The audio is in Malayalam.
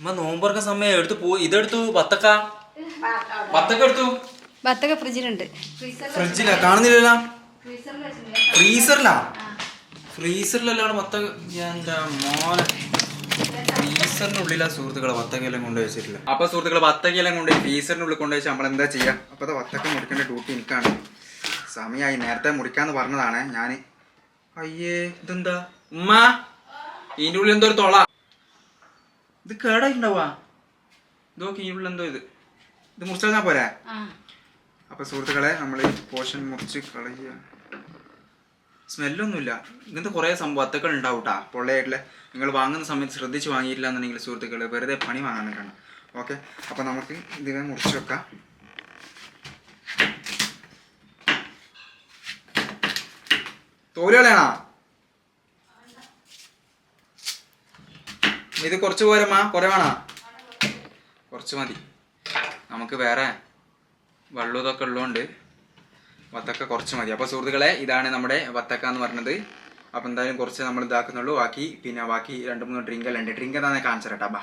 അമ്മ നോമ്പറക്ക സമയം എടുത്തു പോ ഇതെടുത്തു ബത്തക്ക ബത്തക്ക എടുത്തു. ബത്തൊക്കെ ഫ്രിഡ്ജിലുണ്ട്. ഫ്രിഡ്ജിലാ? കാണുന്നില്ലല്ലോ? ഫ്രീസറിലാ ഫ്രീസറിലല്ലാണ് ബത്തക്ക എന്താ മോനെ. ഫ്രീസറിനുള്ളിലാ ഉള്ളിലാ സുഹൃത്തുക്കളെ വത്തക്കയെല്ലാം കൊണ്ടു വെച്ചിട്ടില്ല അപ്പൊ സുഹൃത്തുക്കളെ വത്തക്കയെല്ലാം കൊണ്ടുപോയി ഫ്രീസറിനുള്ളിൽ കൊണ്ടു കൊണ്ടുപോയി നമ്മൾ എന്താ ചെയ്യാ? അപ്പൊ വത്തക്ക മുറിക്കേണ്ട ഡ്യൂട്ടി എനിക്കാണ്. സമയമായി നേരത്തെ മുറിക്കാന്ന് പറഞ്ഞതാണ് ഞാൻ. അയ്യേ ഇതെന്താ? ഉമ്മ ഇതിന്റെ ഉള്ളിൽ എന്തോ ഒരു തൊള. ഇത് കേടായിട്ടുണ്ടാവുക. ഇതൊക്കെ എന്തോ ഇത്. ഇത് മുറിച്ചാൽ പോരാ? ആ. അപ്പൊ സുഹൃത്തുക്കളെ നമ്മൾ പോഷൻ മുറിച്ച് കളയുക. സ്മെല്ലൊന്നുമില്ല. ഇങ്ങനത്തെ കുറേ സംഭവം അത്തക്കൾ ഉണ്ടാവും കേട്ടാ പൊള്ളയായിട്ടുള്ള നിങ്ങൾ വാങ്ങുന്ന സമയത്ത് ശ്രദ്ധിച്ച് വാങ്ങിയില്ല എന്നുണ്ടെങ്കിൽ സുഹൃത്തുക്കൾ വെറുതെ പണി വാങ്ങാൻ നിൽക്കണം. ഓക്കെ? അപ്പൊ നമുക്ക് ഇതിനെ മുറിച്ച് വെക്കാം. തോലുകളാണോ ഇത് കുറച്ച് പോരമ്മാ കുറെ വേണോ? കുറച്ച് മതി. നമുക്ക് വേറെ വെള്ളം ഇതൊക്കെ ഉള്ളതുകൊണ്ട് വത്തക്ക കുറച്ച് മതി. അപ്പോൾ സുഹൃത്തുക്കളെ ഇതാണ് നമ്മുടെ വത്തക്ക എന്ന് പറഞ്ഞത്. അപ്പോൾ എന്തായാലും കുറച്ച് നമ്മൾ ഇതാക്കുന്നുള്ളൂ. ബാക്കി പിന്നെ ബാക്കി രണ്ട് മൂന്ന് ഡ്രിങ്ക് അല്ലേ ഡ്രിങ്ക് എന്താണെന്ന് കാണിച്ചു തരട്ടാ ബാ.